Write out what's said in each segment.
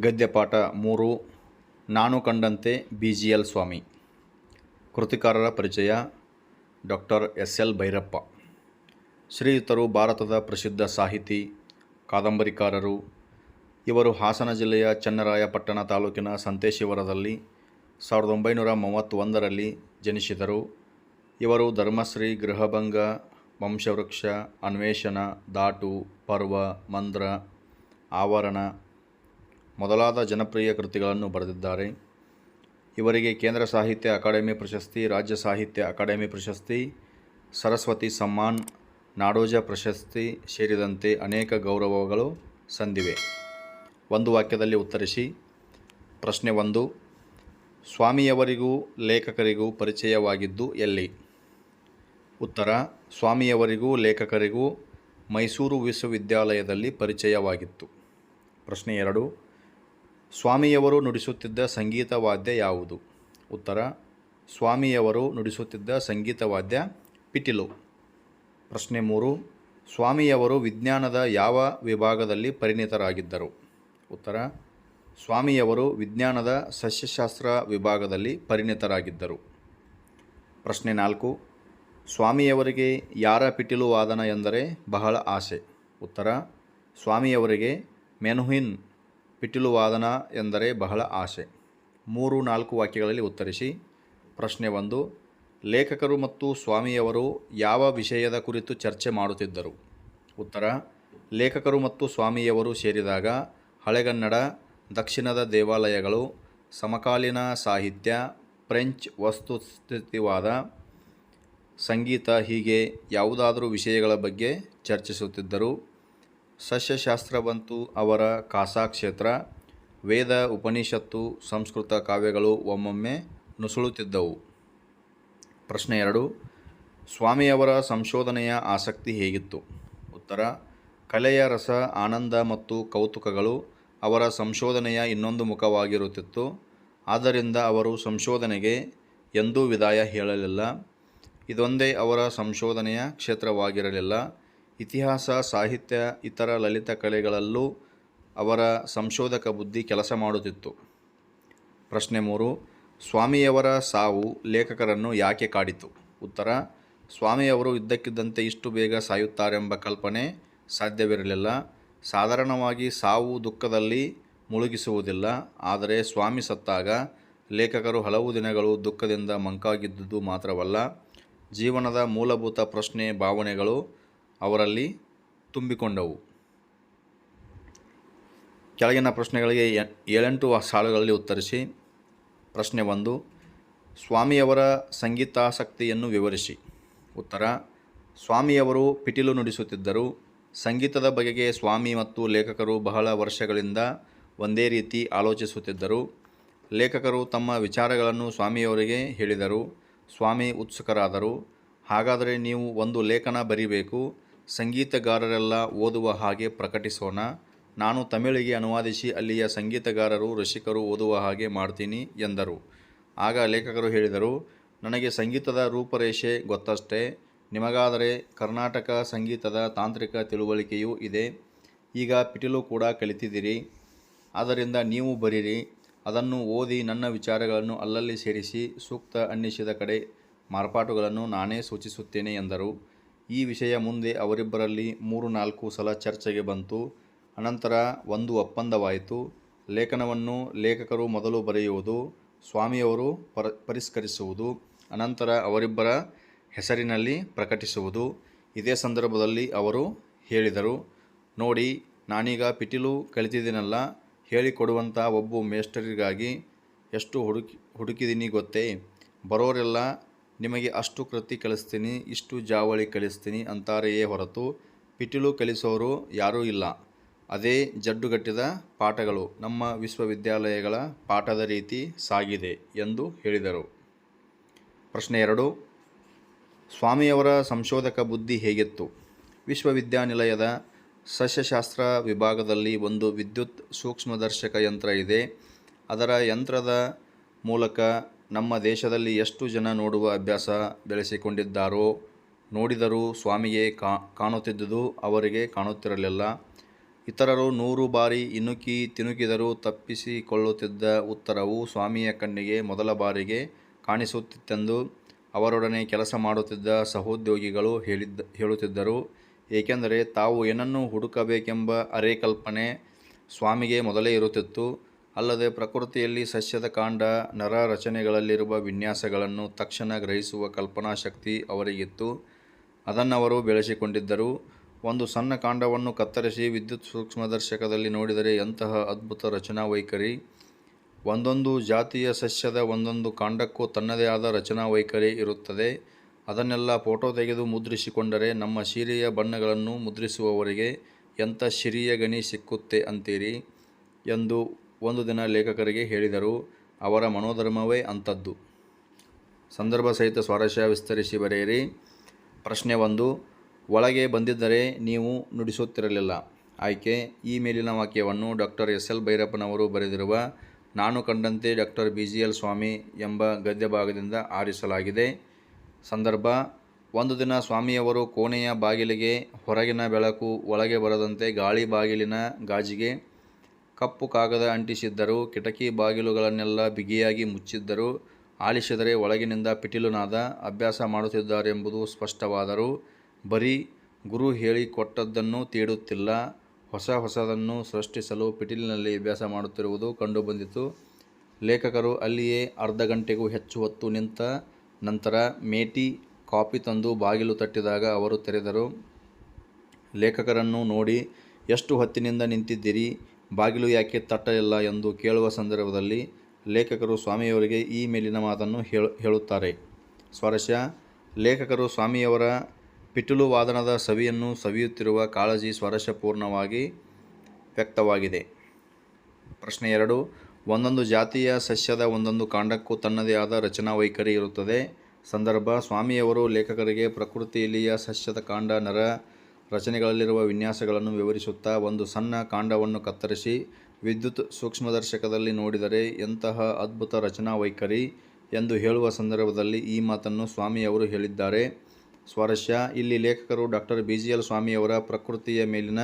ಗದ್ಯಪಾಠ ಮೂರು, ನಾನು ಕಂಡಂತೆ ಬಿ ಜಿ ಎಲ್ ಸ್ವಾಮಿ. ಕೃತಿಕಾರರ ಪರಿಚಯ ಡಾಕ್ಟರ್ ಎಸ್ ಎಲ್ ಭೈರಪ್ಪ. ಶ್ರೀಯುತರು ಭಾರತದ ಪ್ರಸಿದ್ಧ ಸಾಹಿತಿ, ಕಾದಂಬರಿಕಾರರು. ಇವರು ಹಾಸನ ಜಿಲ್ಲೆಯ ಚನ್ನರಾಯಪಟ್ಟಣ ತಾಲೂಕಿನ ಸಂತೇಶಿವರದಲ್ಲಿ ಸಾವಿರದ ಒಂಬೈನೂರ ಮೂವತ್ತೊಂದರಲ್ಲಿ ಜನಿಸಿದರು. ಇವರು ಧರ್ಮಶ್ರೀ, ಗೃಹಭಂಗ, ವಂಶವೃಕ್ಷ, ಅನ್ವೇಷಣ ದಾಟು ಪರ್ವ, ಮಂದ್ರ, ಆವರಣ ಮೊದಲಾದ ಜನಪ್ರಿಯ ಕೃತಿಗಳನ್ನು ಬರೆದಿದ್ದಾರೆ. ಇವರಿಗೆ ಕೇಂದ್ರ ಸಾಹಿತ್ಯ ಅಕಾಡೆಮಿ ಪ್ರಶಸ್ತಿ, ರಾಜ್ಯ ಸಾಹಿತ್ಯ ಅಕಾಡೆಮಿ ಪ್ರಶಸ್ತಿ, ಸರಸ್ವತಿ ಸಮ್ಮಾನ್, ನಾಡೋಜ ಪ್ರಶಸ್ತಿ ಸೇರಿದಂತೆ ಅನೇಕ ಗೌರವಗಳು ಸಂದಿವೆ. ಒಂದು ವಾಕ್ಯದಲ್ಲಿ ಉತ್ತರಿಸಿ. ಪ್ರಶ್ನೆ ಒಂದು. ಸ್ವಾಮಿಯವರಿಗೂ ಲೇಖಕರಿಗೂ ಪರಿಚಯವಾಗಿದ್ದು ಎಲ್ಲಿ? ಉತ್ತರ. ಸ್ವಾಮಿಯವರಿಗೂ ಲೇಖಕರಿಗೂ ಮೈಸೂರು ವಿಶ್ವವಿದ್ಯಾಲಯದಲ್ಲಿ ಪರಿಚಯವಾಗಿತ್ತು. ಪ್ರಶ್ನೆ ಎರಡು. ಸ್ವಾಮಿಯವರು ನುಡಿಸುತ್ತಿದ್ದ ಸಂಗೀತ ವಾದ್ಯ ಯಾವುದು? ಉತ್ತರ, ಸ್ವಾಮಿಯವರು ನುಡಿಸುತ್ತಿದ್ದ ಸಂಗೀತ ವಾದ್ಯ ಪಿಟಿಲು. ಪ್ರಶ್ನೆ ಮೂರು, ಸ್ವಾಮಿಯವರು ವಿಜ್ಞಾನದ ಯಾವ ವಿಭಾಗದಲ್ಲಿ ಪರಿಣಿತರಾಗಿದ್ದರು? ಉತ್ತರ, ಸ್ವಾಮಿಯವರು ವಿಜ್ಞಾನದ ಸಸ್ಯಶಾಸ್ತ್ರ ವಿಭಾಗದಲ್ಲಿ ಪರಿಣಿತರಾಗಿದ್ದರು. ಪ್ರಶ್ನೆ ನಾಲ್ಕು, ಸ್ವಾಮಿಯವರಿಗೆ ಯಾರ ಪಿಟಿಲು ವಾದನ ಎಂದರೆ ಬಹಳ ಆಸೆ? ಉತ್ತರ, ಸ್ವಾಮಿಯವರಿಗೆ ಮೆನುಹಿನ್ ಪಿಟೀಲು ವಾದನ ಎಂದರೆ ಬಹಳ ಆಸೆ. ಮೂರು ನಾಲ್ಕು ವಾಕ್ಯಗಳಲ್ಲಿ ಉತ್ತರಿಸಿ. ಪ್ರಶ್ನೆ ಒಂದು, ಲೇಖಕರು ಮತ್ತು ಸ್ವಾಮಿಯವರು ಯಾವ ವಿಷಯದ ಕುರಿತು ಚರ್ಚೆ ಮಾಡುತ್ತಿದ್ದರು? ಉತ್ತರ, ಲೇಖಕರು ಮತ್ತು ಸ್ವಾಮಿಯವರು ಸೇರಿದಾಗ ಹಳೆಗನ್ನಡ, ದಕ್ಷಿಣದ ದೇವಾಲಯಗಳು, ಸಮಕಾಲೀನ ಸಾಹಿತ್ಯ, ಫ್ರೆಂಚ್ ವಸ್ತುಸ್ಥಿತಿವಾದ, ಸಂಗೀತ ಹೀಗೆ ಯಾವುದಾದರೂ ವಿಷಯಗಳ ಬಗ್ಗೆ ಚರ್ಚಿಸುತ್ತಿದ್ದರು. ಸಸ್ಯಶಾಸ್ತ್ರವಂತೂ ಅವರ ಖಾಸಾ ಕ್ಷೇತ್ರ ವೇದ, ಉಪನಿಷತ್ತು, ಸಂಸ್ಕೃತ ಕಾವ್ಯಗಳು ಒಮ್ಮೊಮ್ಮೆ ನುಸುಳುತ್ತಿದ್ದವು. ಪ್ರಶ್ನೆ ಎರಡು, ಸ್ವಾಮಿಯವರ ಸಂಶೋಧನೆಯ ಆಸಕ್ತಿ ಹೇಗಿತ್ತು? ಉತ್ತರ, ಕಲೆಯ ರಸ, ಆನಂದ ಮತ್ತು ಕೌತುಕಗಳು ಅವರ ಸಂಶೋಧನೆಯ ಇನ್ನೊಂದು ಮುಖವಾಗಿರುತ್ತಿತ್ತು. ಆದ್ದರಿಂದ ಅವರು ಸಂಶೋಧನೆಗೆ ಎಂದೂ ವಿದಾಯ ಹೇಳಲಿಲ್ಲ. ಇದೊಂದೇ ಅವರ ಸಂಶೋಧನೆಯ ಕ್ಷೇತ್ರವಾಗಿರಲಿಲ್ಲ. ಇತಿಹಾಸ, ಸಾಹಿತ್ಯ, ಇತರ ಲಲಿತ ಕಲೆಗಳಲ್ಲೂ ಅವರ ಸಂಶೋಧಕ ಬುದ್ಧಿ ಕೆಲಸ ಮಾಡುತ್ತಿತ್ತು. ಪ್ರಶ್ನೆ ಮೂರು, ಸ್ವಾಮಿಯವರ ಸಾವು ಲೇಖಕರನ್ನು ಯಾಕೆ ಕಾಡಿತು? ಉತ್ತರ, ಸ್ವಾಮಿಯವರು ಇದ್ದಕ್ಕಿದ್ದಂತೆ ಇಷ್ಟು ಬೇಗ ಸಾಯುತ್ತಾರೆಂಬ ಕಲ್ಪನೆ ಸಾಧ್ಯವಿರಲಿಲ್ಲ. ಸಾಧಾರಣವಾಗಿ ಸಾವು ದುಃಖದಲ್ಲಿ ಮುಳುಗಿಸುವುದಿಲ್ಲ. ಆದರೆ ಸ್ವಾಮಿ ಸತ್ತಾಗ ಲೇಖಕರು ಹಲವು ದಿನಗಳು ದುಃಖದಿಂದ ಮಂಕಾಗಿದ್ದುದು ಮಾತ್ರವಲ್ಲ, ಜೀವನದ ಮೂಲಭೂತ ಪ್ರಶ್ನೆ, ಭಾವನೆಗಳು ಅವರಲ್ಲಿ ತುಂಬಿಕೊಂಡವು. ಕೆಳಗಿನ ಪ್ರಶ್ನೆಗಳಿಗೆ ಏಳೆಂಟು ಸಾಲುಗಳಲ್ಲಿ ಉತ್ತರಿಸಿ. ಪ್ರಶ್ನೆ ಒಂದು, ಸ್ವಾಮಿಯವರ ಸಂಗೀತಾಸಕ್ತಿಯನ್ನು ವಿವರಿಸಿ. ಉತ್ತರ, ಸ್ವಾಮಿಯವರು ಪಿಟಿಲು ನುಡಿಸುತ್ತಿದ್ದರು. ಸಂಗೀತದ ಬಗೆಗೆ ಸ್ವಾಮಿ ಮತ್ತು ಲೇಖಕರು ಬಹಳ ವರ್ಷಗಳಿಂದ ಒಂದೇ ರೀತಿ ಆಲೋಚಿಸುತ್ತಿದ್ದರು. ಲೇಖಕರು ತಮ್ಮ ವಿಚಾರಗಳನ್ನು ಸ್ವಾಮಿಯವರಿಗೆ ಹೇಳಿದರು. ಸ್ವಾಮಿ ಉತ್ಸುಕರಾದರು. ಹಾಗಾದರೆ ನೀವು ಒಂದು ಲೇಖನ ಬರಿಬೇಕು. ಸಂಗೀತಗಾರರೆಲ್ಲ ಓದುವ ಹಾಗೆ ಪ್ರಕಟಿಸೋಣ. ನಾನು ತಮಿಳಿಗೆ ಅನುವಾದಿಸಿ ಅಲ್ಲಿಯ ಸಂಗೀತಗಾರರು, ರಸಿಕರು ಓದುವ ಹಾಗೆ ಮಾಡ್ತೀನಿ, ಎಂದರು. ಆಗ ಲೇಖಕರು ಹೇಳಿದರು, ನನಗೆ ಸಂಗೀತದ ರೂಪರೇಷೆ ಗೊತ್ತಷ್ಟೇ. ನಿಮಗಾದರೆ ಕರ್ನಾಟಕ ಸಂಗೀತದ ತಾಂತ್ರಿಕ ತಿಳುವಳಿಕೆಯೂ ಇದೆ. ಈಗ ಪಿಟಿಲು ಕೂಡ ಕಲಿತಿದ್ದೀರಿ. ಆದ್ದರಿಂದ ನೀವು ಬರೀರಿ. ಅದನ್ನು ಓದಿ ನನ್ನ ವಿಚಾರಗಳನ್ನು ಅಲ್ಲಲ್ಲಿ ಸೇರಿಸಿ ಸೂಕ್ತ ಅನ್ನಿಸಿದ ಕಡೆ ಮಾರ್ಪಾಟುಗಳನ್ನು ನಾನೇ ಸೂಚಿಸುತ್ತೇನೆ, ಎಂದರು. ಈ ವಿಷಯ ಮುಂದೆ ಅವರಿಬ್ಬರಲ್ಲಿ ಮೂರು ನಾಲ್ಕು ಸಲ ಚರ್ಚೆಗೆ ಬಂತು. ಅನಂತರ ಒಂದು ಒಪ್ಪಂದವಾಯಿತು. ಲೇಖನವನ್ನು ಲೇಖಕರು ಮೊದಲು ಬರೆಯುವುದು, ಸ್ವಾಮಿಯವರು ಪರ, ಪರಿಷ್ಕರಿಸುವುದು, ಅನಂತರ ಅವರಿಬ್ಬರ ಹೆಸರಿನಲ್ಲಿ ಪ್ರಕಟಿಸುವುದು. ಇದೇ ಸಂದರ್ಭದಲ್ಲಿ ಅವರು ಹೇಳಿದರು, ನೋಡಿ, ನಾನೀಗ ಪಿಟೀಲು ಕಲಿತಿದ್ದೀನಲ್ಲ, ಹೇಳಿಕೊಡುವಂಥ ಒಬ್ಬ ಮೇಸ್ಟರಿಗಾಗಿ ಎಷ್ಟು ಹುಡುಕಿ, ಹುಡುಕಿದ್ದೀನಿ ಗೊತ್ತೇ? ಬರೋರೆಲ್ಲ ನಿಮಗೆ ಅಷ್ಟು ಕೃತಿ ಕಲಿಸ್ತೀನಿ, ಇಷ್ಟು ಜಾವಳಿ ಕಲಿಸ್ತೀನಿ ಅಂತಾರೆಯೇ ಹೊರತು ಪಿಟಿಲು ಕಲಿಸೋರು ಯಾರೂ ಇಲ್ಲ. ಅದೇ ಜಡ್ಡುಗಟ್ಟಿದ ಪಾಠಗಳು ನಮ್ಮ ವಿಶ್ವವಿದ್ಯಾಲಯಗಳ ಪಾಠದ ರೀತಿ ಸಾಗಿದೆ ಎಂದು ಹೇಳಿದರು. ಪ್ರಶ್ನೆ ಎರಡು. ಸ್ವಾಮಿಯವರ ಸಂಶೋಧಕ ಬುದ್ಧಿ ಹೇಗಿತ್ತು? ವಿಶ್ವವಿದ್ಯಾನಿಲಯದ ಸಸ್ಯಶಾಸ್ತ್ರ ವಿಭಾಗದಲ್ಲಿ ಒಂದು ವಿದ್ಯುತ್ ಸೂಕ್ಷ್ಮದರ್ಶಕ ಯಂತ್ರ ಇದೆ. ಅದರ ಯಂತ್ರದ ಮೂಲಕ ನಮ್ಮ ದೇಶದಲ್ಲಿ ಎಷ್ಟು ಜನ ನೋಡುವ ಅಭ್ಯಾಸ ಬೆಳೆಸಿಕೊಂಡಿದ್ದಾರೋ ನೋಡಿದರೂ ಸ್ವಾಮಿಯೇ ಕಾಣುತ್ತಿದ್ದುದು ಅವರಿಗೆ ಕಾಣುತ್ತಿರಲಿಲ್ಲ. ಇತರರು ನೂರು ಬಾರಿ ಇಣುಕಿ ತಿಣುಕಿದರೂ ತಪ್ಪಿಸಿಕೊಳ್ಳುತ್ತಿದ್ದ ಉತ್ತರವು ಸ್ವಾಮಿಯ ಕಣ್ಣಿಗೆ ಮೊದಲ ಬಾರಿಗೆ ಕಾಣಿಸುತ್ತಿತ್ತೆಂದು ಅವರೊಡನೆ ಕೆಲಸ ಮಾಡುತ್ತಿದ್ದ ಸಹೋದ್ಯೋಗಿಗಳು ಹೇಳಿದ್ದ, ಹೇಳುತ್ತಿದ್ದರು. ಏಕೆಂದರೆ ತಾವು ಏನನ್ನು ಹುಡುಕಬೇಕೆಂಬ ಅರೆಕಲ್ಪನೆ ಸ್ವಾಮಿಗೆ ಮೊದಲೇ ಇರುತ್ತಿತ್ತು. ಅಲ್ಲದೆ ಪ್ರಕೃತಿಯಲ್ಲಿ ಸಸ್ಯದ ಕಾಂಡ, ನರ ರಚನೆಗಳಲ್ಲಿರುವ ವಿನ್ಯಾಸಗಳನ್ನು ತಕ್ಷಣ ಗ್ರಹಿಸುವ ಕಲ್ಪನಾಶಕ್ತಿ ಅವರಿಗಿತ್ತು. ಅದನ್ನವರು ಬೆಳೆಸಿಕೊಂಡಿದ್ದರು. ಒಂದು ಸಣ್ಣ ಕಾಂಡವನ್ನು ಕತ್ತರಿಸಿ ವಿದ್ಯುತ್ ಸೂಕ್ಷ್ಮದರ್ಶಕದಲ್ಲಿ ನೋಡಿದರೆ ಎಂತಹ ಅದ್ಭುತ ರಚನಾ ವೈಖರಿ ಒಂದೊಂದು ಜಾತಿಯ ಸಸ್ಯದ ಒಂದೊಂದು ಕಾಂಡಕ್ಕೂ ತನ್ನದೇ ಆದ ರಚನಾ ವೈಖರಿ ಇರುತ್ತದೆ. ಅದನ್ನೆಲ್ಲ ಫೋಟೋ ತೆಗೆದು ಮುದ್ರಿಸಿಕೊಂಡರೆ ನಮ್ಮ ಸೀರೆಯ ಬಣ್ಣಗಳನ್ನು ಮುದ್ರಿಸುವವರಿಗೆ ಎಂಥ ಶಿರಿಯ ಗಣಿ ಸಿಕ್ಕುತ್ತೆ ಅಂತೀರಿ? ಎಂದು ಒಂದು ದಿನ ಲೇಖಕರಿಗೆ ಹೇಳಿದರು, ಅವರ ಮನೋಧರ್ಮವೇ ಅಂಥದ್ದು. ಸಂದರ್ಭ ಸಹಿತ ಸ್ವಾರಸ್ಯ ವಿಸ್ತರಿಸಿ ಬರೆಯಿರಿ. ಪ್ರಶ್ನೆ ಒಂದು, ಒಳಗೆ ಬಂದಿದ್ದರೆ ನೀವು ನುಡಿಸುತ್ತಿರಲಿಲ್ಲ. ಆಯ್ಕೆ ಈ ಮೇಲಿನ ವಾಕ್ಯವನ್ನು ಡಾಕ್ಟರ್ ಎಸ್. ಎಲ್. ಭೈರಪ್ಪನವರು ಬರೆದಿರುವ ನಾನು ಕಂಡಂತೆ doctor B G L Swamy ಎಂಬ ಗದ್ಯ ಭಾಗದಿಂದ ಆರಿಸಲಾಗಿದೆ. ಸಂದರ್ಭ, ಒಂದು ದಿನ ಸ್ವಾಮಿಯವರು ಕೋಣೆಯ ಬಾಗಿಲಿಗೆ ಹೊರಗಿನ ಬೆಳಕು ಒಳಗೆ ಬರದಂತೆ ಗಾಳಿ ಬಾಗಿಲಿನ ಗಾಜಿಗೆ ಕಪ್ಪು ಕಾಗದ ಅಂಟಿಸಿದ್ದರು. ಕಿಟಕಿ ಬಾಗಿಲುಗಳನ್ನೆಲ್ಲ ಬಿಗಿಯಾಗಿ ಮುಚ್ಚಿದ್ದರು. ಆಲಿಸಿದರೆ ಒಳಗಿನಿಂದ ಪಿಟೀಲುನಾದ ಅಭ್ಯಾಸ ಮಾಡುತ್ತಿದ್ದಾರೆಂಬುದು ಸ್ಪಷ್ಟವಾದರೂ ಬರೀ ಗುರು ಹೇಳಿಕೊಟ್ಟದ್ದನ್ನು ತೀಡುತ್ತಿಲ್ಲ. ಹೊಸ ಹೊಸದನ್ನು ಸೃಷ್ಟಿಸಲು ಪಿಟಿಲಿನಲ್ಲಿ ಅಭ್ಯಾಸ ಮಾಡುತ್ತಿರುವುದು ಕಂಡುಬಂದಿತು. ಲೇಖಕರು ಅಲ್ಲಿಯೇ ಅರ್ಧ ಗಂಟೆಗೂ ಹೆಚ್ಚು ಹೊತ್ತು ನಿಂತ ನಂತರ ಮೇಟಿ ಕಾಪಿ ತಂದು ಬಾಗಿಲು ತಟ್ಟಿದಾಗ ಅವರು ತೆರೆದರು. ಲೇಖಕರನ್ನು ನೋಡಿ, ಎಷ್ಟು ಹೊತ್ತಿನಿಂದ ನಿಂತಿದ್ದೀರಿ? ಬಾಗಿಲು ಯಾಕೆ ತಟ್ಟಲಿಲ್ಲ ಎಂದು ಕೇಳುವ ಸಂದರ್ಭದಲ್ಲಿ ಲೇಖಕರು ಸ್ವಾಮಿಯವರಿಗೆ ಈ ಮೇಲಿನ ಮಾತನ್ನು ಹೇಳು, ಹೇಳುತ್ತಾರೆ. ಸ್ವಾರಸ್ಯ, ಲೇಖಕರು ಸ್ವಾಮಿಯವರ ಪಿಟುಲು ವಾದನದ ಸವಿಯನ್ನು ಸವಿಯುತ್ತಿರುವ ಕಾಳಜಿ ಸ್ವಾರಸ್ಯಪೂರ್ಣವಾಗಿ ವ್ಯಕ್ತವಾಗಿದೆ. ಪ್ರಶ್ನೆ ಎರಡು, ಒಂದೊಂದು ಜಾತಿಯ ಸಸ್ಯದ ಒಂದೊಂದು ಕಾಂಡಕ್ಕೂ ತನ್ನದೇ ಆದ ರಚನಾ ವೈಖರಿ ಇರುತ್ತದೆ. ಸಂದರ್ಭ, ಸ್ವಾಮಿಯವರು ಲೇಖಕರಿಗೆ ಪ್ರಕೃತಿಯಲ್ಲಿಯ ಸಸ್ಯದ ಕಾಂಡ, ನರ ರಚನೆಗಳಲ್ಲಿರುವ ವಿನ್ಯಾಸಗಳನ್ನು ವಿವರಿಸುತ್ತಾ ಒಂದು ಸಣ್ಣ ಕಾಂಡವನ್ನು ಕತ್ತರಿಸಿ ವಿದ್ಯುತ್ ಸೂಕ್ಷ್ಮದರ್ಶಕದಲ್ಲಿ ನೋಡಿದರೆ ಎಂತಹ ಅದ್ಭುತ ರಚನಾ ವೈಖರಿ ಎಂದು ಹೇಳುವ ಸಂದರ್ಭದಲ್ಲಿ ಈ ಮಾತನ್ನು ಸ್ವಾಮಿಯವರು ಹೇಳಿದ್ದಾರೆ. ಸ್ವಾರಸ್ಯ, ಇಲ್ಲಿ ಲೇಖಕರು ಡಾಕ್ಟರ್ ಬಿ ಜಿ ಎಲ್ ಸ್ವಾಮಿಯವರ ಪ್ರಕೃತಿಯ ಮೇಲಿನ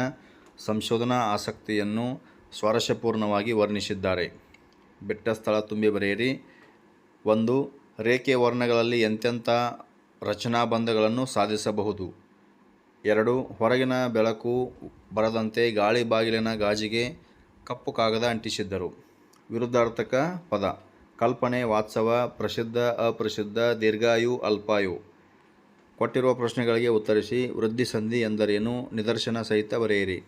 ಸಂಶೋಧನಾ ಆಸಕ್ತಿಯನ್ನು ಸ್ವಾರಸ್ಯಪೂರ್ಣವಾಗಿ ವರ್ಣಿಸಿದ್ದಾರೆ. ಬೆಟ್ಟ ಸ್ಥಳ ತುಂಬಿ ಬರೆಯಿರಿ. ಒಂದು, ರೇಖೆ ವರ್ಣಗಳಲ್ಲಿ ಎಂತೆಂಥ ರಚನಾಬಂಧಗಳನ್ನು ಸಾಧಿಸಬಹುದು. ಎರಡು, ಹೊರಗಿನ ಬೆಳಕು ಬರದಂತೆ ಗಾಳಿ ಬಾಗಿಲಿನ ಗಾಜಿಗೆ ಕಪ್ಪು ಕಾಗದ ಅಂಟಿಸಿದ್ದರು. ವಿರುದ್ಧಾರ್ಥಕ ಪದ, ಕಲ್ಪನೆ, ವಾತ್ಸವ, ಪ್ರಸಿದ್ಧ, ಅಪ್ರಸಿದ್ಧ, ದೀರ್ಘಾಯು, ಅಲ್ಪಾಯು. ಕೊಟ್ಟಿರುವ ಪ್ರಶ್ನೆಗಳಿಗೆ ಉತ್ತರಿಸಿ ವೃದ್ಧಿ ಸಂಧಿ ಎಂದರೇನು, ನಿದರ್ಶನ ಸಹಿತ ಬರೆಯಿರಿ.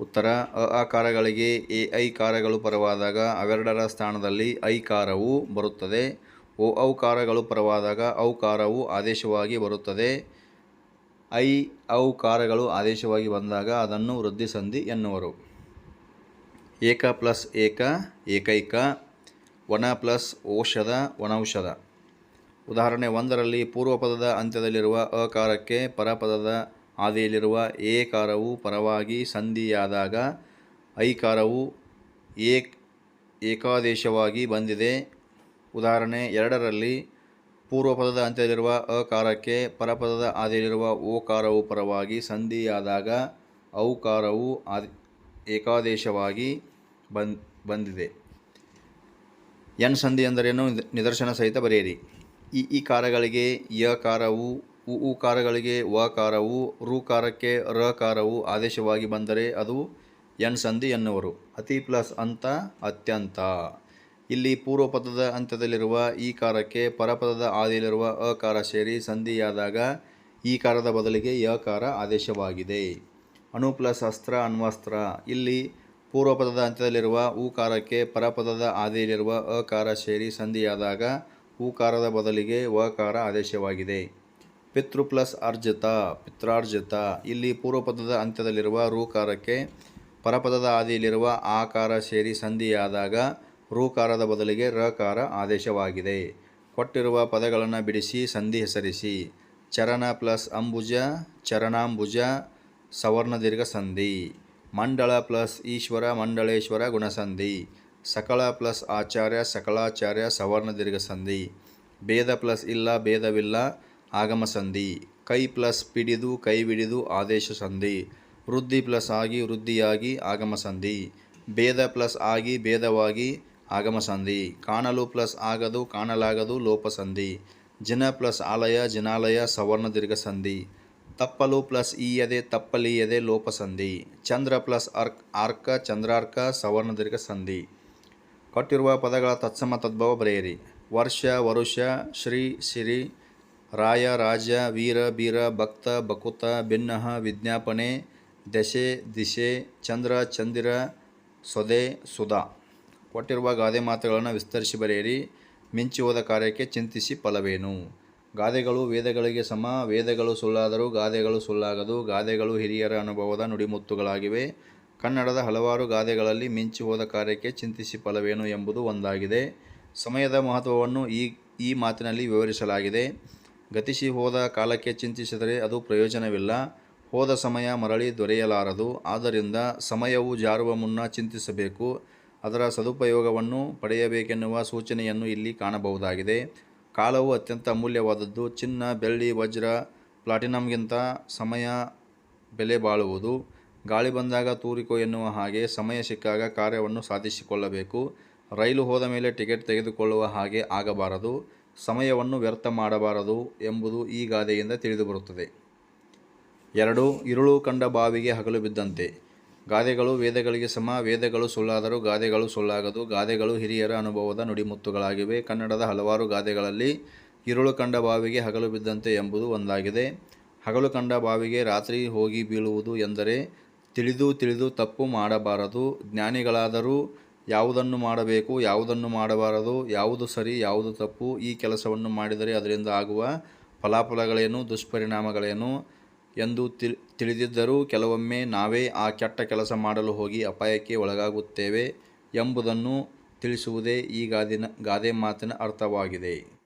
ಉತ್ತರ, ಅ ಆಕಾರಗಳಿಗೆ ಎ, ಐ ಕಾರಗಳು ಪರವಾದಾಗ ಅವೆರಡರ ಸ್ಥಾನದಲ್ಲಿ ಐಕಾರವು ಬರುತ್ತದೆ. ಓ ಔಕಾರಗಳು ಪರವಾದಾಗ ಔಕಾರವು ಆದೇಶವಾಗಿ ಬರುತ್ತದೆ. ಐ ಔಕಾರಗಳು ಆದೇಶವಾಗಿ ಬಂದಾಗ ಅದನ್ನು ವೃದ್ಧಿ ಸಂಧಿ ಎನ್ನುವರು. ಏಕ ಪ್ಲಸ್ ಏಕ, ಏಕೈಕ, ವನ ಪ್ಲಸ್ ಔಷಧ, ವನೌಷಧ. ಉದಾಹರಣೆ ಒಂದರಲ್ಲಿ ಪೂರ್ವಪದದ ಅಂತ್ಯದಲ್ಲಿರುವ ಅಕಾರಕ್ಕೆ ಪರಪದದ ಆದಿಯಲ್ಲಿರುವ ಏಕಾರವು ಪರವಾಗಿ ಸಂಧಿಯಾದಾಗ ಐಕಾರವು ಏಕ್, ಏಕಾದೇಶವಾಗಿ ಬಂದಿದೆ. ಉದಾಹರಣೆ ಎರಡರಲ್ಲಿ ಪೂರ್ವಪದದ ಅಂತ್ಯದಲ್ಲಿರುವ ಅಕಾರಕ್ಕೆ ಪರಪದದ ಆದಿಯಲ್ಲಿರುವ ಓಕಾರವು ಪರವಾಗಿ ಸಂಧಿಯಾದಾಗ ಔಕಾರವು ಆದಿ, ಏಕಾದೇಶವಾಗಿ ಬಂದ್, ಬಂದಿದೆ. ಎನ್ ಸಂಧಿ ಎಂದರೇನು? ನಿದ- ನಿದರ್ಶನ ಸಹಿತ ಬರೆಯಿರಿ. ಈ ಈ ಕಾರಗಳಿಗೆ ಯಕಾರವು, ಉ ಉಕಾರಗಳಿಗೆ ವಕಾರವು ರುಕಾರಕ್ಕೆ ರಕಾರವು ಆದೇಶವಾಗಿ ಬಂದರೆ ಅದು ಎನ್ ಸಂಧಿ ಎನ್ನುವರು. ಅತಿ ಪ್ಲಸ್ ಅಂತ ಅತ್ಯಂತ. ಇಲ್ಲಿ ಪೂರ್ವಪದದ ಅಂತ್ಯದಲ್ಲಿರುವ ಈ ಕಾರಕ್ಕೆ ಪರಪದದ ಆದಿಯಲ್ಲಿರುವ ಅಕಾರ ಸೇರಿ ಸಂಧಿಯಾದಾಗ ಈ ಕಾರದ ಬದಲಿಗೆ ಯಕಾರ ಆದೇಶವಾಗಿದೆ. ಅಣು ಪ್ಲಸ್ ಅಸ್ತ್ರ, ಅಣ್ವಸ್ತ್ರ. ಇಲ್ಲಿ ಪೂರ್ವಪದದ ಅಂತ್ಯದಲ್ಲಿರುವ ಊಕಾರಕ್ಕೆ ಪರಪದದ ಆದಿಯಲ್ಲಿರುವ ಅಕಾರ ಸೇರಿ ಸಂಧಿಯಾದಾಗ ಊಕಾರದ ಬದಲಿಗೆ ವಕಾರ ಆದೇಶವಾಗಿದೆ. ಪಿತೃ ಪ್ಲಸ್ ಅರ್ಜಿತ ಪಿತ್ರಾರ್ಜಿತ. ಇಲ್ಲಿ ಪೂರ್ವಪದದ ಅಂತ್ಯದಲ್ಲಿರುವ ರೂಕಾರಕ್ಕೆ ಪರಪದದ ಆದಿಯಲ್ಲಿರುವ ಆಕಾರ ಸೇರಿ ಸಂಧಿಯಾದಾಗ ಋಕಾರದ ಬದಲಿಗೆ ರಕಾರ ಆದೇಶವಾಗಿದೆ. ಕೊಟ್ಟಿರುವ ಪದಗಳನ್ನು ಬಿಡಿಸಿ, ಸಂಧಿ ಹೆಸರಿಸಿ. ಚರಣ ಪ್ಲಸ್ ಅಂಬುಜ, ಚರಣಾಂಬುಜ, ಸವರ್ಣ ದೀರ್ಘ ಸಂಧಿ. ಮಂಡಳ ಪ್ಲಸ್ ಈಶ್ವರ, ಮಂಡಳೇಶ್ವರ ಗುಣಸಂಧಿ ಸಕಳ ಪ್ಲಸ್ ಆಚಾರ್ಯ, ಸಕಲಾಚಾರ್ಯ, ಸವರ್ಣ ದೀರ್ಘ ಸಂಧಿ. ಭೇದ ಪ್ಲಸ್ ಇಲ್ಲ, ಭೇದವಿಲ್ಲ, ಆಗಮ ಸಂಧಿ. ಕೈ ಪ್ಲಸ್ ಪಿಡಿದು, ಕೈ ಬಿಡಿದು ಆದೇಶ ಸಂಧಿ. ವೃದ್ಧಿ ಪ್ಲಸ್ ಆಗಿ, ವೃದ್ಧಿಯಾಗಿ, ಆಗಮ ಸಂಧಿ. ಭೇದ ಪ್ಲಸ್ ಆಗಿ, ಭೇದವಾಗಿ ಆಗಮ ಸಂಧಿ ಕಾಣಲು ಪ್ಲಸ್ ಆಗದು, ಕಾಣಲಾಗದು ಲೋಪ ಸಂಧಿ ಜಿನ ಪ್ಲಸ್ ಆಲಯ, ಜಿನಾಲಯ, ಸವರ್ಣ ದೀರ್ಘ ಸಂಧಿ ತಪ್ಪಲು ಪ್ಲಸ್ ಈಯದೆ, ತಪ್ಪಲೀಯದೆ ಲೋಪ ಸಂಧಿ ಚಂದ್ರ ಪ್ಲಸ್ ಅರ್ಕ್, ಆರ್ಕ, ಚಂದ್ರಾರ್ಕ, ಸವರ್ಣ ದೀರ್ಘ ಸಂಧಿ ಕೊಟ್ಟಿರುವ ಪದಗಳ ತತ್ಸಮ ತದ್ಭವ ಬರೆಯಿರಿ. ವರ್ಷ, ವರುಷ, ಶ್ರೀ, ಸಿರಿ, ರಾಯ ರಾಜ ವೀರ, ಬೀರ, ಭಕ್ತ, ಬಕುತ ಭಿನ್ನ ವಿಜ್ಞಾಪನೆ ದಶೆ ದಿಶೆ ಚಂದ್ರ, ಚಂದಿರ, ಸೊದೆ, ಸುಧಾ. ಕೊಟ್ಟಿರುವ ಗಾದೆ ಮಾತುಗಳನ್ನು ವಿಸ್ತರಿಸಿ ಬರೆಯಿರಿ. ಮಿಂಚಿ ಹೋದ ಕಾರ್ಯಕ್ಕೆ ಚಿಂತಿಸಿ ಫಲವೇನು? ಗಾದೆಗಳು ವೇದಗಳಿಗೆ ಸಮ, ವೇದಗಳು ಸುಳ್ಳಾದರೂ ಗಾದೆಗಳು ಸುಳ್ಳಾಗದು, ಗಾದೆಗಳು ಹಿರಿಯರ ಅನುಭವದ ನುಡಿಮುತ್ತುಗಳಾಗಿವೆ. ಕನ್ನಡದ ಹಲವಾರು ಗಾದೆಗಳಲ್ಲಿ ಮಿಂಚಿ ಹೋದ ಕಾರ್ಯಕ್ಕೆ ಚಿಂತಿಸಿ ಫಲವೇನು ಎಂಬುದು ಒಂದಾಗಿದೆ. ಸಮಯದ ಮಹತ್ವವನ್ನು ಈ ಈ ಮಾತಿನಲ್ಲಿ ವಿವರಿಸಲಾಗಿದೆ. ಗತಿಸಿ ಹೋದ ಕಾಲಕ್ಕೆ ಚಿಂತಿಸಿದರೆ ಅದು ಪ್ರಯೋಜನವಿಲ್ಲ. ಹೋದ ಸಮಯ ಮರಳಿ ದೊರೆಯಲಾರದು. ಆದ್ದರಿಂದ ಸಮಯವು ಜಾರುವ ಮುನ್ನ ಚಿಂತಿಸಬೇಕು. ಅದರ ಸದುಪಯೋಗವನ್ನು ಪಡೆಯಬೇಕೆನ್ನುವ ಸೂಚನೆಯನ್ನು ಇಲ್ಲಿ ಕಾಣಬಹುದಾಗಿದೆ. ಕಾಲವು ಅತ್ಯಂತ ಅಮೂಲ್ಯವಾದದ್ದು. ಚಿನ್ನ, ಬೆಳ್ಳಿ, ವಜ್ರ, ಪ್ಲಾಟಿನಂಗಿಂತ ಸಮಯ ಬೆಲೆ ಬಾಳುವುದು. ಗಾಳಿ ಬಂದಾಗ ತೂರಿಕೋ ಎನ್ನುವ ಹಾಗೆ ಸಮಯ ಸಿಕ್ಕಾಗ ಕಾರ್ಯವನ್ನು ಸಾಧಿಸಿಕೊಳ್ಳಬೇಕು. ರೈಲು ಹೋದ ಮೇಲೆ ಟಿಕೆಟ್ ತೆಗೆದುಕೊಳ್ಳುವ ಹಾಗೆ ಆಗಬಾರದು. ಸಮಯವನ್ನು ವ್ಯರ್ಥ ಮಾಡಬಾರದು ಎಂಬುದು ಈ ಗಾದೆಯಿಂದ ತಿಳಿದುಬರುತ್ತದೆ. ಎರಡು, ಇರುಳು ಕಂಡ ಬಾವಿಗೆ ಹಗಲು ಬಿದ್ದಂತೆ. ಗಾದೆಗಳು ವೇದಗಳಿಗೆ ಸಮ, ವೇದಗಳು ಸುಳ್ಳಾದರೂ ಗಾದೆಗಳು ಸುಳ್ಳಾಗದು, ಗಾದೆಗಳು ಹಿರಿಯರ ಅನುಭವದ ನುಡಿಮುತ್ತುಗಳಾಗಿವೆ. ಕನ್ನಡದ ಹಲವಾರು ಗಾದೆಗಳಲ್ಲಿ ಇರುಳು ಕಂಡ ಬಾವಿಗೆ ಹಗಲು ಬಿದ್ದಂತೆ ಎಂಬುದು ಒಂದಾಗಿದೆ. ಹಗಲು ಕಂಡ ಬಾವಿಗೆ ರಾತ್ರಿ ಹೋಗಿ ಬೀಳುವುದು ಎಂದರೆ ತಿಳಿದು ತಿಳಿದು ತಪ್ಪು ಮಾಡಬಾರದು. ಜ್ಞಾನಿಗಳಾದರೂ ಯಾವುದನ್ನು ಮಾಡಬೇಕು, ಯಾವುದನ್ನು ಮಾಡಬಾರದು, ಯಾವುದು ಸರಿ, ಯಾವುದು ತಪ್ಪು, ಈ ಕೆಲಸವನ್ನು ಮಾಡಿದರೆ ಅದರಿಂದ ಆಗುವ ಫಲಾಫಲಗಳೇನು, ದುಷ್ಪರಿಣಾಮಗಳೇನು ಎಂದು ತಿಳಿದಿದ್ದರೂ ಕೆಲವೊಮ್ಮೆ ನಾವೇ ಆ ಕೆಟ್ಟ ಕೆಲಸ ಮಾಡಲು ಹೋಗಿ ಅಪಾಯಕ್ಕೆ ಒಳಗಾಗುತ್ತೇವೆ ಎಂಬುದನ್ನು ತಿಳಿಸುವುದೇ ಈ ಗಾದಿನ ಗಾದೆ ಮಾತಿನ ಅರ್ಥವಾಗಿದೆ.